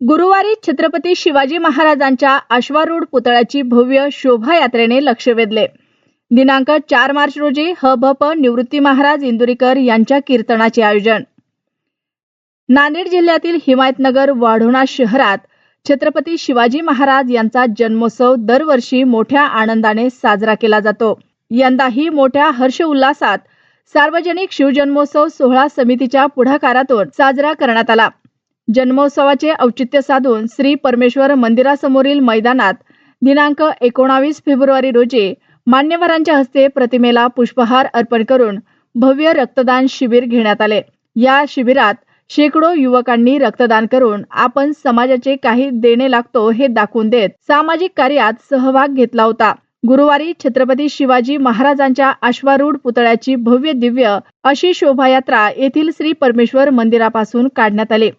गुरुवारी छत्रपती शिवाजी महाराजांच्या अश्वारूढ पुतळ्याची भव्य शोभायात्रेने लक्ष वेधले. दिनांक चार मार्च रोजी ह भ प निवृत्ती महाराज इंदुरीकर यांच्या कीर्तनाचे आयोजन. नांदेड जिल्ह्यातील हिमायतनगर वाढोणा शहरात छत्रपती शिवाजी महाराज यांचा जन्मोत्सव दरवर्षी मोठ्या आनंदाने साजरा केला जातो. यंदाही मोठ्या हर्ष उल्हासात सार्वजनिक शिवजन्मोत्सव सोहळा समितीच्या पुढाकारातून साजरा करण्यात आला. जन्मोत्सवाचे औचित्य साधून श्री परमेश्वर मंदिरासमोरील मैदानात दिनांक एकोणावीस फेब्रुवारी रोजी मान्यवरांच्या हस्ते प्रतिमेला पुष्पहार अर्पण करून भव्य रक्तदान शिबिर घेण्यात आले. या शिबिरात शेकडो युवकांनी रक्तदान करून आपण समाजाचे काही देणे लागतो हे दाखवून देत सामाजिक कार्यात सहभाग घेतला होता. गुरुवारी छत्रपती शिवाजी महाराजांच्या अश्वारूढ पुतळ्याची भव्य दिव्य अशी शोभायात्रा येथील श्री परमेश्वर मंदिरापासून काढण्यात आली.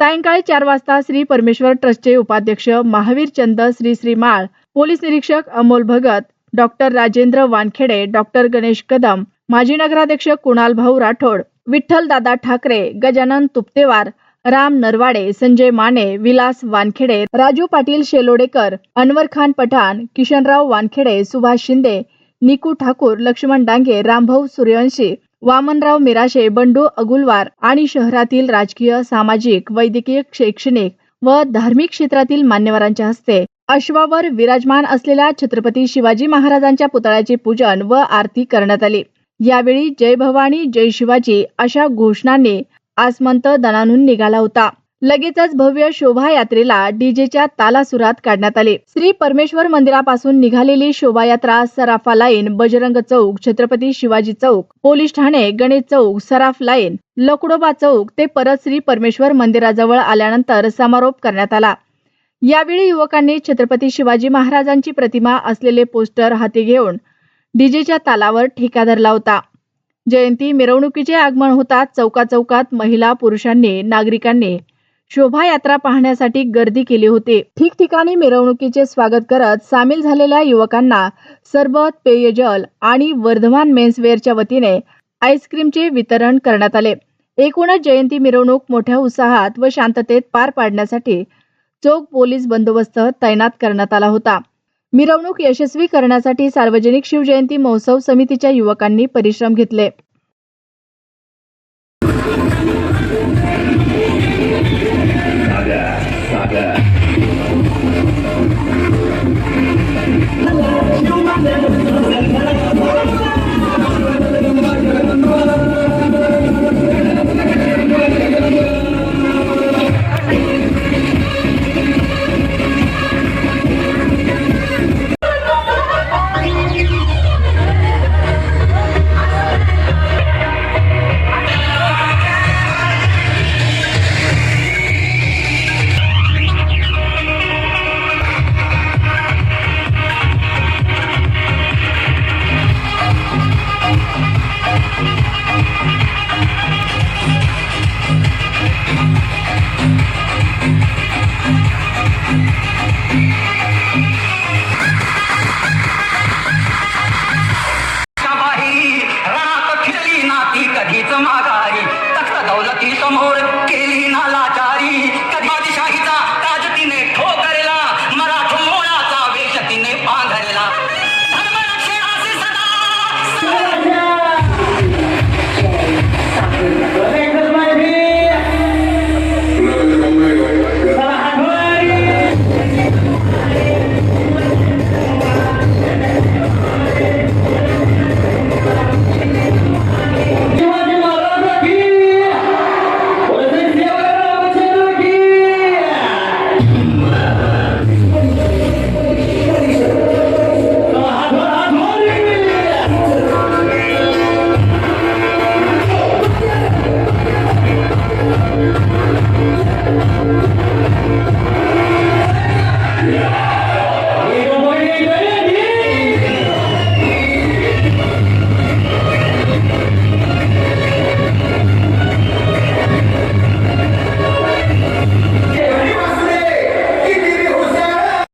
सायंकाळी चार वाजता श्री परमेश्वर ट्रस्टचे उपाध्यक्ष महावीर चंद श्री श्री माळ पोलीस निरीक्षक अमोल भगत डॉक्टर राजेंद्र वानखेडे डॉक्टर गणेश कदम माजी नगराध्यक्ष कुणाल भाऊ राठोड विठ्ठल दादा ठाकरे गजानन तुपतेवार राम नरवाडे संजय माने विलास वानखेडे राजू पाटील शेलोडेकर अनवर खान पठाण किशनराव वानखेडे सुभाष शिंदे निकू ठाकूर लक्ष्मण डांगे रामभाऊ सूर्यवंशी वामनराव मिराशे बंडू अगुलवार आणि शहरातील राजकीय सामाजिक वैद्यकीय शैक्षणिक व धार्मिक क्षेत्रातील मान्यवरांच्या हस्ते अश्वावर विराजमान असलेल्या छत्रपती शिवाजी महाराजांच्या पुतळ्याचे पूजन व आरती करण्यात आली. यावेळी जय भवानी जय शिवाजी अशा घोषणांनी आसमंत दणानून निघाला होता. लगेचच भव्य शोभायात्रेला डीजेच्या तालासुरात काढण्यात आले. श्री परमेश्वर मंदिरापासून निघालेली शोभायात्रा सराफा लाईन बजरंग चौक छत्रपती शिवाजी चौक पोलीस ठाणे गणेश चौक सराफ लाईन लकडोबा चौक ते परत श्री परमेश्वर मंदिराजवळ आल्यानंतर समारोप करण्यात आला. यावेळी युवकांनी छत्रपती शिवाजी महाराजांची प्रतिमा असलेले पोस्टर हाती घेऊन डीजेच्या तालावर ठेका धरला होता. जयंती मिरवणुकीचे आगमन होताच चौका चौकात महिला पुरुषांनी नागरिकांनी शोभायात्रा पाहण्यासाठी गर्दी केली होती. ठिकठिकाणी मिरवणुकीचे स्वागत करत सामील झालेल्या युवकांना सरबत पेयजल आणि वर्धमान मेन्सवेअरच्या वतीने आईस्क्रीमचे वितरण करण्यात आले. एकूणच जयंती मिरवणूक मोठ्या उत्साहात व शांततेत पार पाडण्यासाठी चोख पोलीस बंदोबस्त तैनात करण्यात आला होता. मिरवणूक यशस्वी करण्यासाठी सार्वजनिक शिवजयंती महोत्सव समितीच्या युवकांनी परिश्रम घेतले. that.